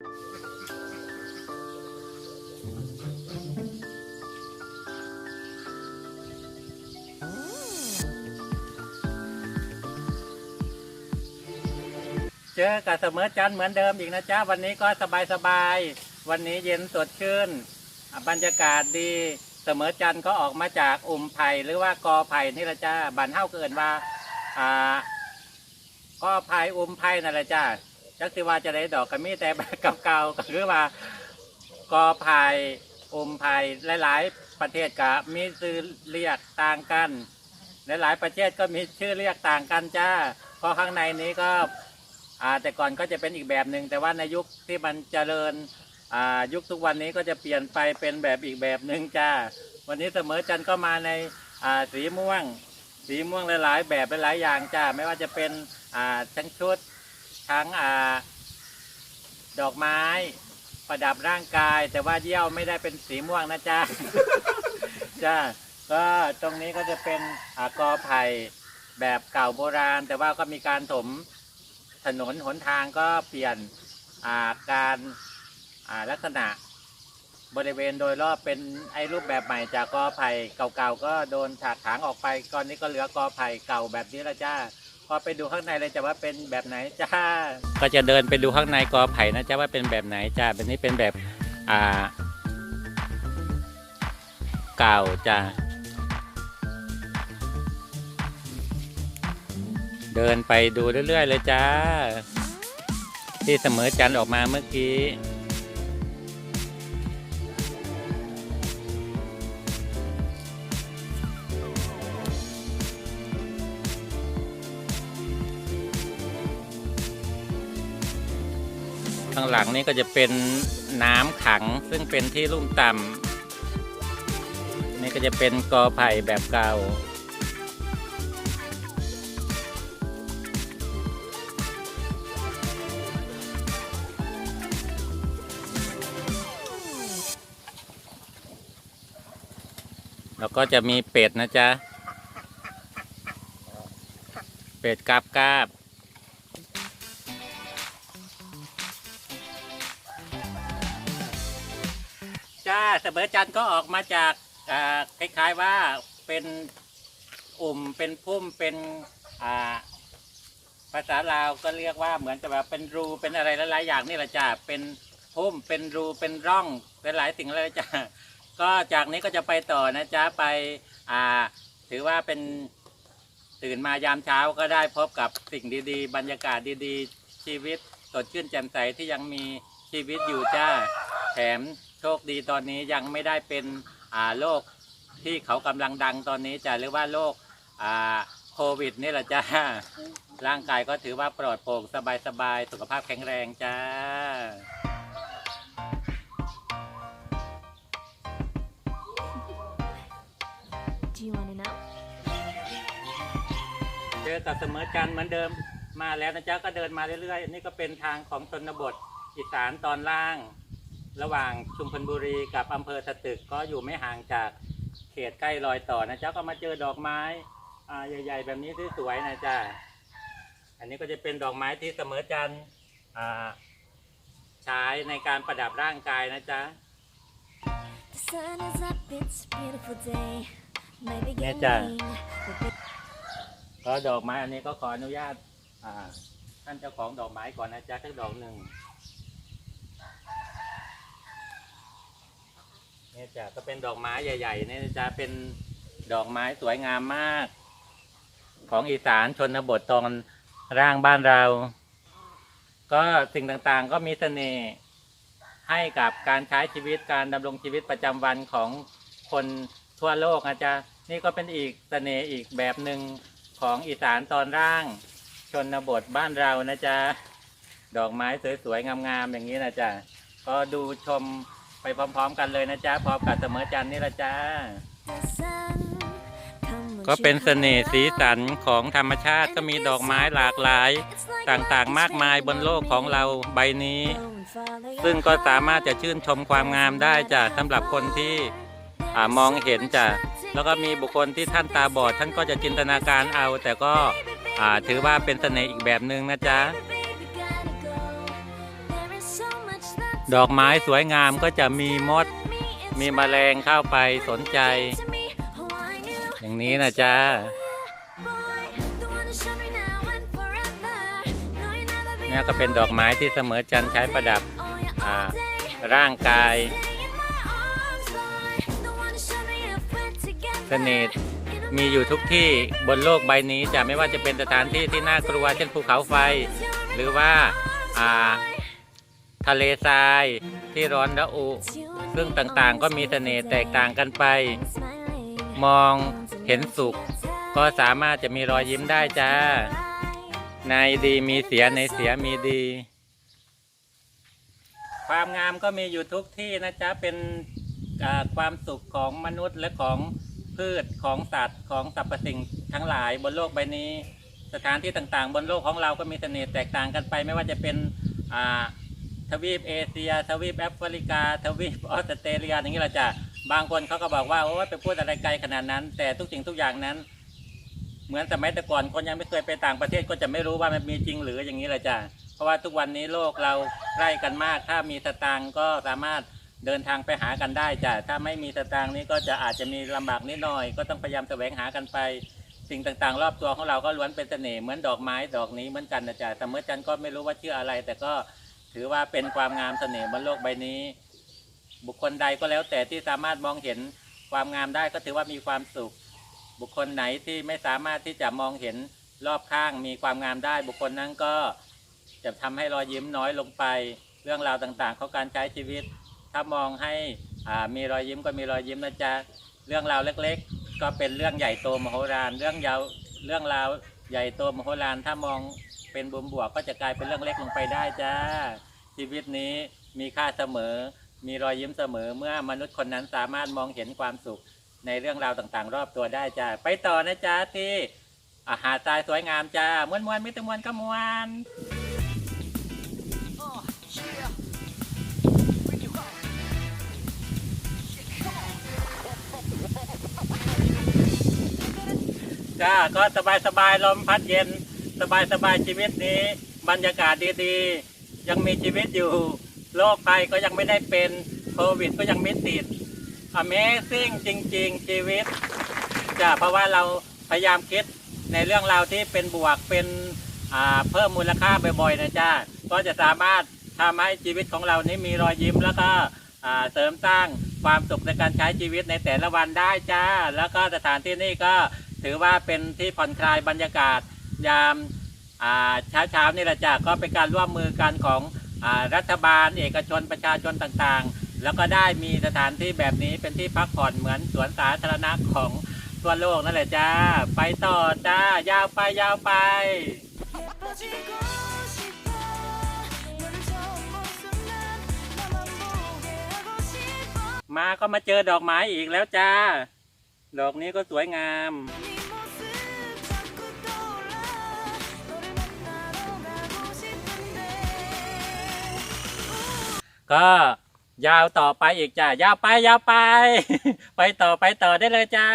เจอกับเสมอจันเหมือนเดิมอีกนะจ๊ะวันนี้ก็สบายสบายวันนี้เย็นสดชื่นบรรยากาศดีเสมอจันก็ออกมาจากอุ่มไผ่หรือว่ากอไผ่นี่ละจ้าบันเท่าเกินว่าอ่ากอไผ่อุ่มไผ่นั่นแหละจ้า จักสิว่าจะได้ดอกกระมีแต่แบบเก่าๆก็คือว่ากอไผ่อุ่มไผ่หลาย ๆ ประเทศก็มีชื่อเรียกต่างกัน หลายๆประเทศก็มีชื่อเรียกต่างกันจ้าเพราะข้างในนี้ก็อ่าแต่ก่อนก็จะเป็นอีกแบบหนึ่งแต่ว่าในยุคที่มันเจริญอ่ายุคทุกวันนี้ก็จะเปลี่ยนไปเป็นแบบอีกแบบหนึ่งจ้าวันนี้เสมอจันก็มาในอ่าสีม่วง สีม่วงหลายๆ แบบหลายๆอย่างจ้าไม่ว่าจะเป็นอ่าทั้งชุด ทั้งอ่า ดอกไม้ประดับร่างกาย แต่ว่าเยี่ยวไม่ได้เป็นสีม่วงนะจ้าจ้าก็ตรงนี้ก็จะเป็นอ่ากอไผ่แบบเก่าโบราณ แต่ว่าก็มีการถมถนนหนทางก็เปลี่ยนอ่าการอ่าลักษณะบริเวณโดยรอบเป็นไอ้รูปแบบใหม่จากกอไผ่เก่าๆก็โดนฉากถางออกไปก่อนนี้ก็เหลือกอไผ่เก่าแบบนี้ละจ้า พอไปดูข้างในเลยจะว่าเป็นแบบไหนจ้า ก็จะเดินไปดูข้างในกอไผ่นะจ้าว่าเป็นแบบไหนจ้าแบบนี้เป็นแบบอ่าเก่าจ้าเดินไปดูเรื่อยๆเลยจ้า ที่เสมอจันออกมาเมื่อกี้ ข้างหลังนี่ก็จะเป็นน้ำขังซึ่งเป็นที่ลุ่มต่ำนี่ก็จะเป็นกอไผ่แบบเก่า แล้วก็จะมีเป็ดนะจ๊ะ เป็ดกาบกาบ เสมอจันทร์ก็ออกมาจากอ่าคล้ายๆว่าเป็นอุ่มเป็นพุ่มเป็นอ่าภาษาลาวก็เรียกว่าเหมือนกับแบบเป็นรูเป็นอะไรหลายๆอย่างนี่แหละจ้าเป็นพุ่มเป็นรูเป็นร่องเป็นหลายสิ่งเลยจ้าก็จากนี้ก็จะไปต่อนะจ๊ะไปอ่าถือว่าเป็นตื่นมายามเช้าก็ได้พบกับสิ่งดีๆ บรรยากาศดีๆ ชีวิตสดชื่นแจ่มใสที่ยังมีชีวิตอยู่จ้าแถม โชคดีตอนนี้ยังไม่ได้เป็นอ่าโรคที่เขากำลังดังตอนนี้จ้ะหรือว่าโรคอ่าโควิดนี่แหละจ้า ร่างกายก็ถือว่าปลอดโปร่งสบายๆ สุขภาพแข็งแรงจ้า Do you want to know? เจอกับเสมอจันทร์เหมือนเดิมมาแล้วนะจ๊ะก็เดินมาเรื่อยๆ นี่ก็เป็นทางของชนบทอีสานตอนล่าง ระหว่างชุมพลบุรีกับอำเภอสตึกก็อยู่ไม่ห่างจากเขตใกล้รอยต่อนะจ๊ะก็มาเจอดอกไม้อ่าใหญ่ๆ แบบนี้ที่สวยนะจ๊ะอันนี้ก็จะเป็นดอกไม้ที่เสมอจันทร์อ่าใช้ในการประดับร่างกายนะจ๊ะ The sun is up, it's a beautiful day. My Nghe chưa? beginning. The big ก็ดอกไม้อันนี้ก็ขออนุญาตอ่าท่านเจ้าของดอกไม้ก่อนนะจ๊ะสักดอกหนึ่ง เนี่ยจ้ะก็เป็นดอกไม้ใหญ่ๆเนี่ยจะเป็นดอกไม้สวยงามมาก ของอีสานชนบทตอนร่างบ้านเรา ก็สิ่งต่างๆก็มีเสน่ห์ให้กับการใช้ชีวิตการดำรงชีวิตประจำวันของคนทั่วโลกนะจ๊ะนี่ก็เป็นอีกเสน่ห์อีกแบบหนึ่งของอีสานตอนร่างชนบทบ้านเรานะจ๊ะ ดอกไม้สวยๆงามๆอย่างนี้นะจ๊ะ ก็ดูชม ไปพร้อมๆ กันเลยนะจ๊ะพร้อมกับเสมอจันนี่ละจ๊ะก็เป็นเสน่ห์สีสันของธรรมชาติก็มีดอกไม้หลากหลาย ต่างๆมากมายบนโลกของเราใบนี้ ซึ่งก็สามารถจะชื่นชมความงามได้จ้ะสำหรับคนที่อ่ามองเห็นจ้ะแล้วก็มีบุคคลที่ท่านตาบอด ท่านก็จะจินตนาการเอา แต่ก็อ่าถือว่าเป็นเสน่ห์อีกแบบหนึ่งนะจ๊ะ ดอกไม้สวยงามก็จะมีมด มีแมลงเข้าไปสนใจ อย่างนี้นะจ๊ะนี่ก็เป็นดอกไม้ที่เสมอจันใช้ประดับร่างกายเสน่ห์มีอยู่ทุกที่บนโลกใบนี้จะไม่ว่าจะเป็นสถานที่ที่น่ากลัวเช่นภูเขาไฟ หรือว่าอ่า ทะเลทรายที่ร้อนระอุ ซึ่งต่างๆ ก็มีเสน่ห์แตกต่างกันไป มองเห็นสุข ก็สามารถจะมีรอยยิ้มได้จ้า ในดีมีเสียในเสียมีดี ความงามก็มีอยู่ทุกที่นะจ๊ะ เป็นความสุขของมนุษย์และของพืชของสัตว์ของสรรพสิ่งทั้งหลายบนโลกใบนี้ สถานที่ต่างๆ บนโลกของเราก็มีเสน่ห์แตกต่างกันไป ไม่ว่าจะเป็นอ่า ทวีปเอเชีย ทวีปแอฟริกา ทวีปออสเตรเลียอย่างนี้แหละจ้ะบางคนเขาก็บอกว่าโอ้ไปพูดอะไรไกลขนาดนั้น แต่ทุกสิ่งทุกอย่างนั้น เหมือนสมัยแต่ก่อนคนยังไม่เคยไปต่างประเทศก็จะไม่รู้ว่ามันมีจริงหรืออย่างนี้แหละจ้ะเพราะว่าทุกวันนี้โลกเราใกล้กันมาก ถ้ามีสตางค์ก็สามารถเดินทางไปหากันได้จ้ะถ้าไม่มีสตางค์นี้ก็จะอาจจะมีลำบากนิดหน่อย ก็ต้องพยายามแสวงหากันไป สิ่งต่างๆ รอบตัวของเราก็ล้วนเป็นเสน่ห์เหมือนดอกไม้ดอกนี้เหมือนกันนะจ๊ะแต่เมื่อจันก็ไม่รู้ว่าชื่ออะไร แต่ก็ ถือว่าเป็นความงามเสน่ห์บนโลกใบนี้ บุคคลใดก็แล้วแต่ที่สามารถมองเห็นความงามได้ก็ถือว่ามีความสุข บุคคลไหนที่ไม่สามารถที่จะมองเห็นรอบข้างมีความงามได้ บุคคลนั้นก็จะทำให้รอยยิ้มน้อยลงไป เรื่องราวต่างๆของการใช้ชีวิต ถ้ามองให้มีรอยยิ้มก็มีรอยยิ้มนะจ๊ะเรื่องราวเล็กๆ ก็เป็นเรื่องใหญ่โตมโหฬารเรื่องยาวเรื่องราวใหญ่โตมโหฬารถ้ามอง เป็นบุมบวกก็จะกลายเป็นเรื่องเล็กลงไปได้จ้า ชีวิตนี้มีค่าเสมอ มีรอยยิ้มเสมอเมื่อมนุษย์คนนั้นสามารถมองเห็นความสุขในเรื่องราวต่างๆ รอบตัวได้จ้า ไปต่อนะจ๊ะที่อาหาดทรายสวยงามจ้า มวนมวนๆมิตรมวนก็มวนจ้าก็สบายสบายๆลมพัดเย็น สบายสบายชีวิตนี้ บรรยากาศดีๆ ยังมีชีวิตอยู่ โรคภัยก็ยังไม่ได้เป็นโควิดก็ยังไม่ติด Amazing จริง ๆ ชีวิตจ้ะเพราะว่าเราพยายามคิดในเรื่องราวที่เป็นบวกเป็นเพิ่มมูลค่าบ่อยๆนะจ้าก็จะสามารถทำให้ชีวิตของเรานี้มีรอยยิ้มแล้วก็เสริมสร้างความสุขในการใช้ชีวิตในแต่ละวันได้จ้า แล้วก็สถานที่นี่ก็ถือว่าเป็นที่ผ่อนคลายบรรยากาศ ยามเช้าเช้าๆนี่แหละจ้าก็เป็นการร่วมมือกันของอรัฐบาล เอกชนประชาชนต่างๆ แล้วก็ได้มีสถานที่แบบนี้เป็นที่พักผ่อนเหมือนสวนสาธารณะของทั่วโลกนั่นแหละจ้า ไปต่อจ้ายาวไปยาวไปมาก็มาเจอดอกไม้อีกแล้วจ้า ดอกนี้ก็สวยงาม ก็ยาวต่อไปอีกจ้ายาวไปยาวไป ไปต่อไปต่อได้เลยจ้า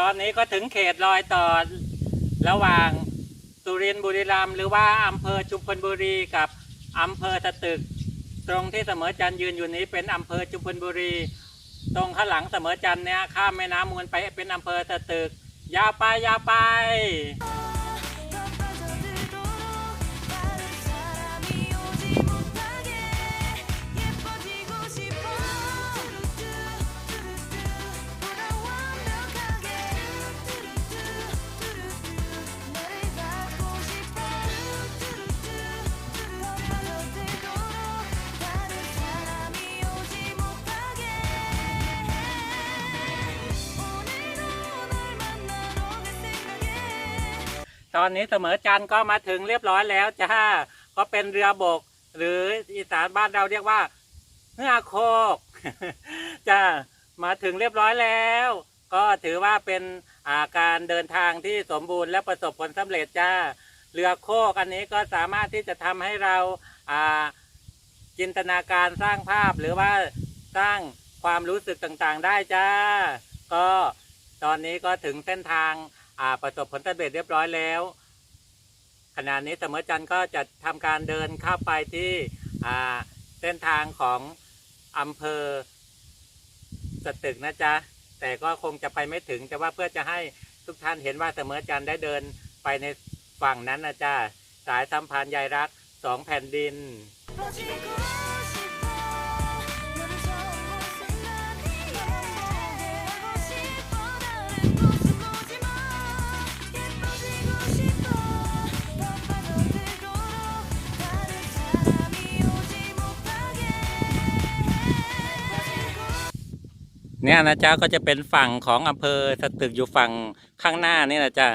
ตอนนี้ก็ถึงเขตรอยต่อระหว่างสุรินทร์บุรีรัมย์หรือว่าอำเภอชุมพลบุรีกับอำเภอสตึก ตรงที่เสมอจันยืนอยู่นี้เป็นอำเภอจุมพลบุรี ตรงข้างหลังเสมอจันเนี่ยข้ามแม่น้ำมูลไปเป็นอำเภอสตึก ยาวไปยาวไป ตอนนี้เสมอจันทร์ก็มาถึงเรียบร้อยแล้วจ้าก็เป็นเรือบก หรืออีสานบ้านเราเรียกว่าเฮือโคกจ้ามาถึงเรียบร้อยแล้ว ก็ถือว่าเป็นอาการเดินทางที่สมบูรณ์และประสบผลสำเร็จจ้าเรือโคกอันนี้ก็สามารถที่จะทำให้เราอ่าจินตนาการสร้างภาพหรือว่าสร้างความรู้สึกต่างๆ ได้จ้า ก็ตอนนี้ก็ถึงเส้นทาง อ่าประสบผลสำเร็จเรียบร้อยแล้ว ขณะนี้เสมอจันทร์ก็จะทำการเดินเข้าไปที่อ่าเส้นทางของอำเภอสตึกนะจ๊ะแต่ก็คงจะไปไม่ถึง แต่ว่าเพื่อจะให้ทุกท่านเห็นว่าเสมอจันทร์ได้เดินไปในฝั่งนั้นนะจ๊ะสายสัมพันธ์ใยรักสองแผ่นดิน เนี่ยนะจ๊ะก็จะเป็นฝั่งของอำเภอสตึกอยู่ฝั่งข้างหน้านี่นะจ๊ะ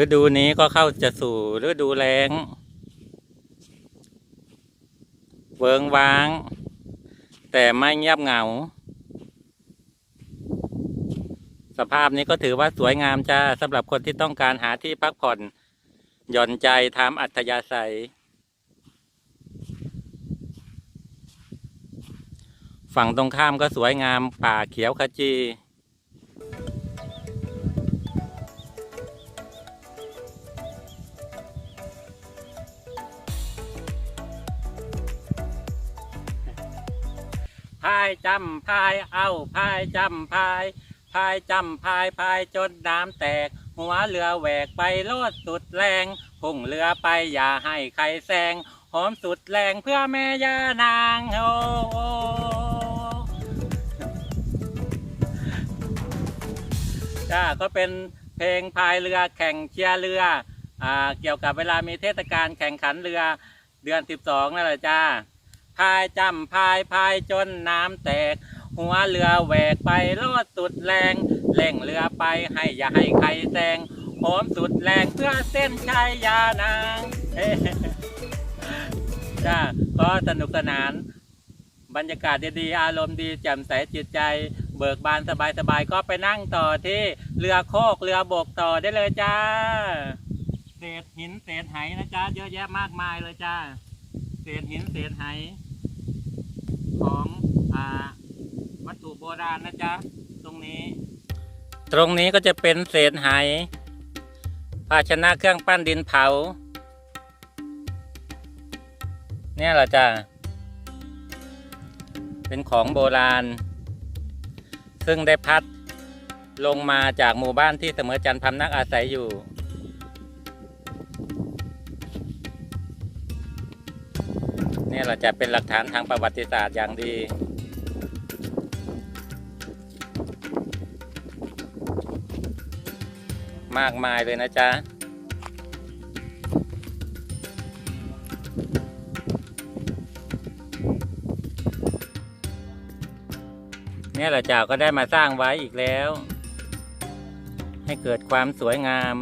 ฤดูนี้ก็เข้าจะสู่ฤดูแล้ง เวิงว้าง แต่ไม่เงียบเหงา สภาพนี้ก็ถือว่าสวยงามจ้าสำหรับคนที่ต้องการหาที่พักผ่อน หย่อนใจทำอัธยาศัย ฝั่งตรงข้ามก็สวยงามป่าเขียวขจี พายจำพายเอาพายจำพายพายจำพายพายจนน้ำแตก หัวเรือแหวกไปโลดสุดแรงพุ่งเรือไปอย่าให้ใครแซงหอมสุดแรงเพื่อแม่ย่านางโอ้ จ้าก็เป็นเพลงพายเรือแข่งเชียร์เรืออ่าเกี่ยวกับเวลามีเทศกาลแข่งขันเรือเดือน 12นั่นแหละจ้าพายจำพายพายจนน้ำแตก หัวเรือแหวกไปโลดสุดแรงเร่งเรือไปให้อย่าให้ใครแซงโหมสุดแรงเพื่อเส้นชัยยานางเฮ้จ้าก็สนุกสนาน บรรยากาศดีๆ อารมณ์ดีแจ่มใสจิตใจ เบิกบานสบายๆก็ไปนั่งต่อที่เรือโคกเรือบกต่อได้เลยจ้า เศษหินเศษไหนะจ้าเยอะแยะมากมายเลยจ้า เศษหินเศษไหของอ่าวัตถุโบราณนะจ๊ะตรงนี้ ตรงนี้ก็จะเป็นเศษไหภาชนะเครื่องปั้นดินเผา เนี่ยเหรอจ้ะเป็นของโบราณ ซึ่งได้พัดลงมาจากหมู่บ้านที่เสมอจันทร์พำนักอาศัยอยู่ นี่เราจะเป็นหลักฐานทางประวัติศาสตร์อย่างดีมากมายเลยนะจ๊ะ เนี่ยเราจ่าก็ได้มาสร้างไว้อีกแล้ว ให้เกิดความสวยงาม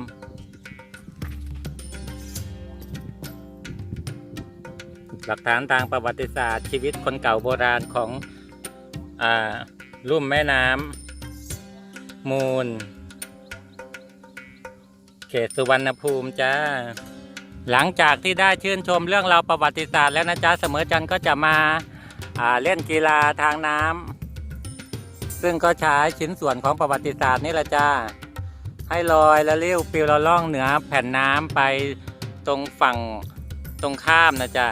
หลักฐานทางประวัติศาสตร์ชีวิตคนเก่าโบราณของอ่าลุ่มแม่น้ำมูล เขตสุวรรณภูมิจ้าหลังจากที่ได้ชื่นชมเรื่องราวประวัติศาสตร์แล้วนะจ๊ะเสมอจันก็จะมาเล่นกีฬาทางน้ำ ซึ่งก็ใช้ชิ้นส่วนของประวัติศาสตร์นี่แหละจ้า ให้ลอยและเลี้ยวปิวละล่องเหนือแผ่นน้ำไปตรงฝั่งตรงข้ามนะจ๊ะ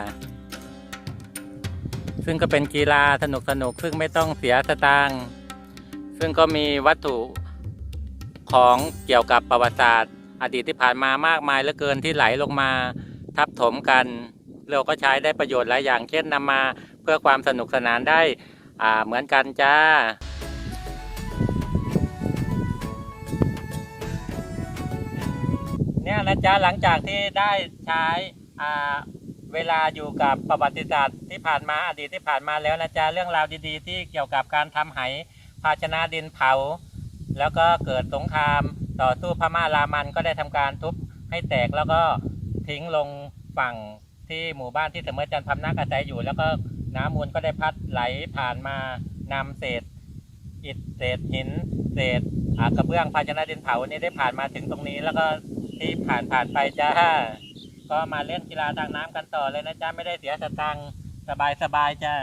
ซึ่งก็เป็นกีฬาสนุกสนุกซึ่งไม่ต้องเสียสตางค์ซึ่งก็มีวัตถุของเกี่ยวกับประวัติศาสตร์ อดีตที่ผ่านมามากมายเหลือเกินที่ไหลลงมาทับถมกัน เราก็ใช้ได้ประโยชน์หลายอย่างเช่นนำมาเพื่อความสนุกสนานได้เหมือนกันจ้า เนี่ยนะจ๊ะหลังจากที่ได้ใช้อ่าเวลาอยู่กับประวัติศาสตร์ที่ผ่านมาอดีตที่ผ่านมาแล้วนะจ๊ะเรื่องราวดีๆ ที่เกี่ยวกับการทำไหภาชนะดินเผา แล้วก็เกิดสงคราม ต่อสู้พม่ารามันก็ได้ทำการทุบให้แตกแล้วก็ทิ้งลงฝั่งที่หมู่บ้านที่เสมอจันทร์พำนักอาศัยอยู่ แล้วก็น้ำมูลก็ได้พัดไหลผ่านมานำเศษอิฐเศษหิน เศษกระเบื้องภาชนะดินเผานี่ได้ผ่านมาถึงตรงนี้แล้วก็ ที่ผ่านผ่านไปจ้า ก็มาเล่นกีฬาทางน้ำกันต่อเลยนะจ้าไม่ได้เสียสตังค์สบายสบายจ้า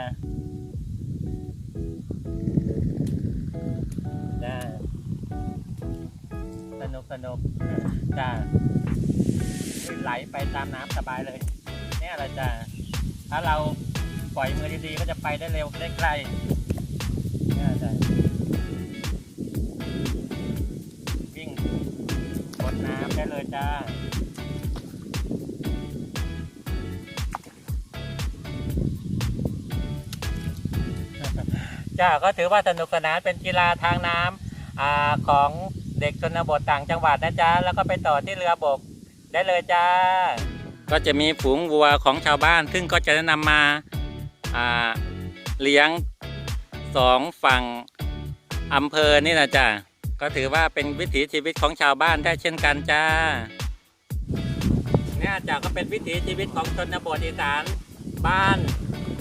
จ้สนุกสนุกจ้าไหลไปตามน้ำสบายเลยเนี่เแหละจ้าถ้าเราปล่อยมือดีๆก็จะไปได้เร็วได้ไกล ได้เลยจ้าจ้าก็ถือว่าสนุกสนานเป็นกีฬาทางน้ำอของเด็กชนบทต่างจังหวัดนะจ๊ะแล้วก็ไปต่อที่เรือบกได้เลยจ้า ก็จะมีฝูงวัวของชาวบ้าน ซึ่งก็จะนำมาเลี้ยงสองฝั่งอำเภอนี่นะจ้า ก็ถือว่าเป็นวิถีชีวิตของชาวบ้านได้เช่นกันจ้า เนี่ยจาก็เป็นวิถีชีวิตของชนบทอีสานบ้าน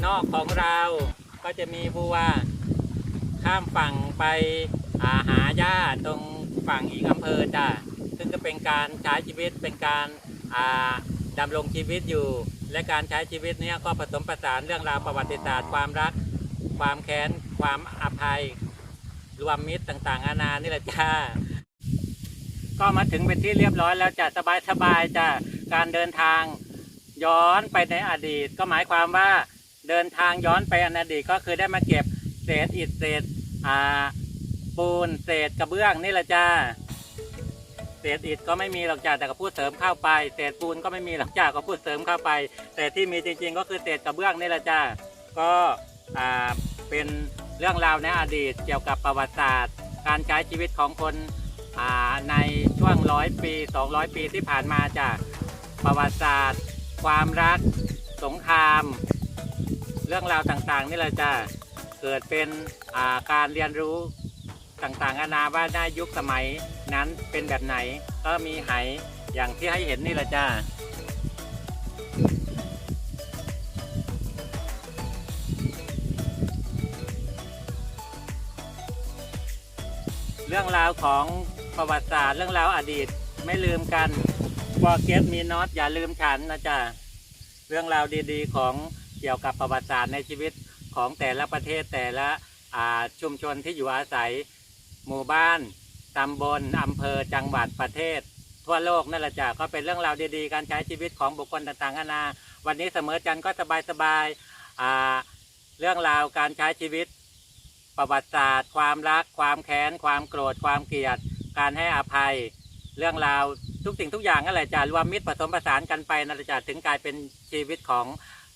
นอกของเรา ก็จะมีวัวข้ามฝั่งไปอาหาหญ้าตรงฝั่งอีกอำเภอจ้ะซึ่งก็เป็นการใช้ชีวิตเป็นการาดำรงชีวิตอยู่ และการใช้ชีวิตเนี้ยก็ผสมผสานเรื่องราวประวัติศาสตร์ความรัก ความแค้น ความอภัย รวมมิตรต่างๆนานานี่แหละจ้า ก็มาถึงเป็นที่เรียบร้อยแล้วจะสบายๆจ้ะการเดินทางย้อนไปในอดีต ก็หมายความว่าเดินทางย้อนไปในอดีตก็คือได้มาเก็บเศษอิฐเศษอ่าปูนเศษกระเบื้องนี่แหละจ้าเศษอิฐก็ไม่มีหรอกจ้าแต่ก็พูดเสริมเข้าไปเศษปูนก็ไม่มีหรอกจ้าก็พูดเสริมเข้าไป แต่ที่มีจริงๆ ก็คือเศษกระเบื้องนี่แหละจ้าก็อ่าเป็น เรื่องราวในอดีตเกี่ยวกับประวัติศาสตร์ การใช้ชีวิตของคนในช่วงร้อยปี 200 ปีที่ผ่านมาจ้าประวัติศาสตร์ ความรัก สงคราม เรื่องราวต่างๆ นี่แหละจ้าเกิดเป็นาการเรียนรู้ต่างๆนานาว่าได้ยุคสมัยนั้นเป็นแบบไหน ก็มีไหอย่างที่ให้เห็นนี่แหละจ้า รื่องราวของประวัติศาสตร์เรื่องราวอดีตไม่ลืมกันวอเกตมีน็อตอย่าลืมฉันนะจ๊ะเรื่องราวดีๆ ของเกี่ยวกับประวัติศาสตร์ในชีวิตของแต่ละประเทศแต่ละชุมชนที่อยู่อาศัย หมู่บ้านตำบลอำเภอจังหวัดประเทศ ทั่วโลกนั่นแหละจ้ะก็เป็นเรื่องราวดีๆ การใช้ชีวิตของบุคคลต่างๆนานาวันนี้เสมอจันก็สบายๆเรื่องราวการใช้ชีวิต ประวัติศาสตร์ ความรัก ความแค้น ความโกรธ ความเกลียด การให้อภัย เรื่องราวทุกสิ่งทุกอย่างนั่นแหละจ้ะรวมมิตรผสมผสานกันไปนั่นแหละจ้ะถึงกลายเป็นชีวิตของ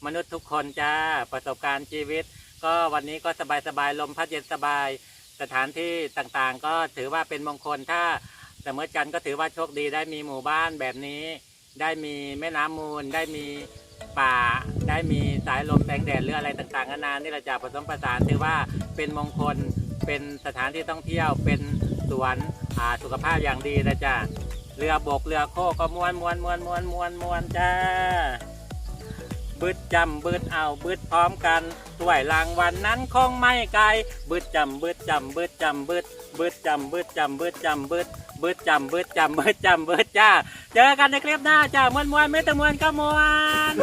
มนุษย์ทุกคนจ้าประสบการณ์ชีวิต ก็วันนี้ก็สบายสบายๆลมพัดเย็นสบาย สถานที่ต่างๆ ก็ถือว่าเป็นมงคลถ้าเสมอจันก็ถือว่าโชคดีได้มีหมู่บ้านแบบนี้ ได้มีแม่น้ำมูลได้มี ป่า ได้มีสายลมแสงแดดหรืออะไรต่างๆนานานี่แหละจ้ะผสมผสานถือว่าเป็นมงคลเป็นสถานที่ท่องเที่ยวเป็นสวนอ่าสุขภาพอย่างดีนะจ้ะเรือบกเรือโคก็มวนมวนมวนมวนมวนมวนจ้าบึดจำบึดเอาบึดพร้อมกันถ้วยรางวัลนนั้นคงไม่ไกลบึดจำบึดจำบึดจำบึดบึดจำบึดจำบึดจำบึด เบิดจำเบิดจำเบิดจำเบิดจ้า เจอกันในคลิปหน้าจ้ามวนมวนไม่ต้องมวนก็มวน